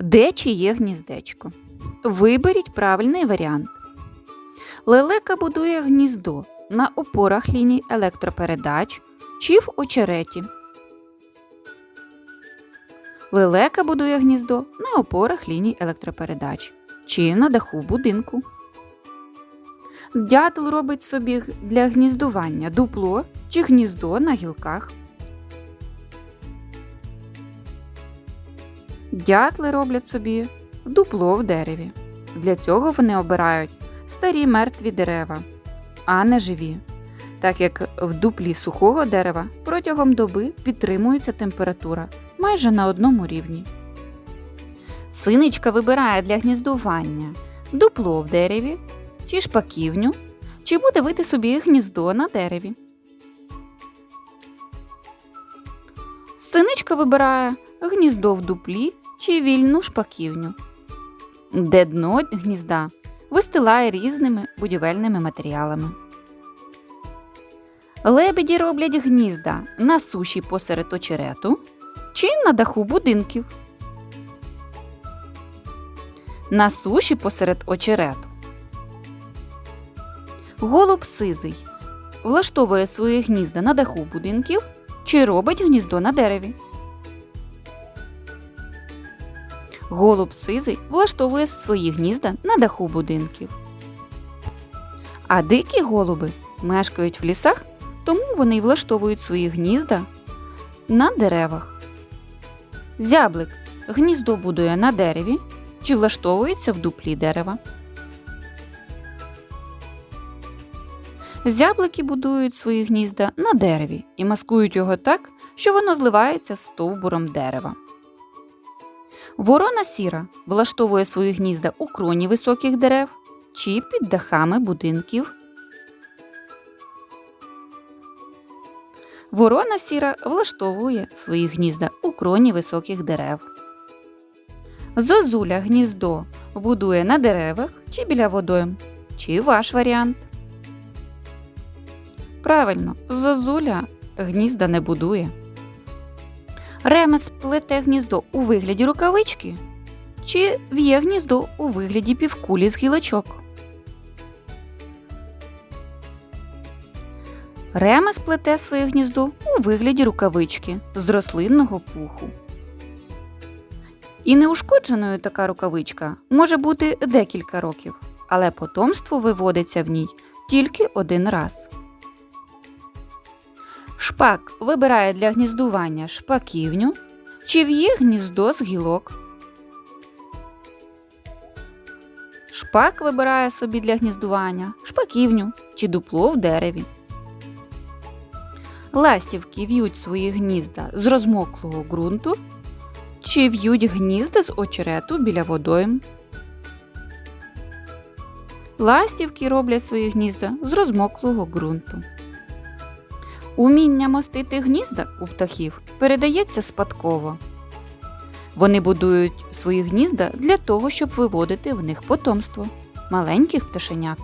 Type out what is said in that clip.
Де чиє гніздечко? Виберіть правильний варіант. Лелека будує гніздо на опорах ліній електропередач чи в очереті. Лелека будує гніздо на опорах ліній електропередач чи на даху будинку. Дятел робить собі для гніздування дупло чи гніздо на гілках. Дятли роблять собі дупло в дереві. Для цього вони обирають старі мертві дерева, а не живі, так як в дуплі сухого дерева протягом доби підтримується температура майже на одному рівні. Синичка вибирає для гніздування дупло в дереві чи шпаківню, чи буде вити собі гніздо на дереві. Синичка вибирає гніздо в дуплі чи вільну шпаківню, де дно гнізда вистилає різними будівельними матеріалами. Лебеді роблять гнізда на суші посеред очерету чи на даху будинків. На суші посеред очерету. Голуб сизий влаштовує свої гнізда на даху будинків чи робить гніздо на дереві. Голуб сизий влаштовує свої гнізда на даху будинків. А дикі голуби мешкають в лісах, тому вони влаштовують свої гнізда на деревах. Зяблик гніздо будує на дереві чи влаштовується в дуплі дерева. Зяблики будують свої гнізда на дереві і маскують його так, що воно зливається з стовбуром дерева. Ворона сіра влаштовує свої гнізда у кроні високих дерев чи під дахами будинків. Ворона сіра влаштовує свої гнізда у кроні високих дерев. Зозуля гніздо будує на деревах чи біля водойм. Чи ваш варіант? Правильно, зозуля гнізда не будує. Ремес плете гніздо у вигляді рукавички чи в'є гніздо у вигляді півкулі з гілочок. Ремес плете своє гніздо у вигляді рукавички з рослинного пуху. І неушкодженою така рукавичка може бути декілька років, але потомство виводиться в ній тільки один раз. Шпак вибирає для гніздування шпаківню чи в'є гніздо з гілок. Шпак вибирає собі для гніздування шпаківню чи дупло в дереві. Ластівки в'ють свої гнізда з розмоклого ґрунту чи в'ють гнізда з очерету біля водойм. Ластівки роблять свої гнізда з розмоклого ґрунту. Уміння мостити гнізда у птахів передається спадково. Вони будують свої гнізда для того, щоб виводити в них потомство маленьких пташенят.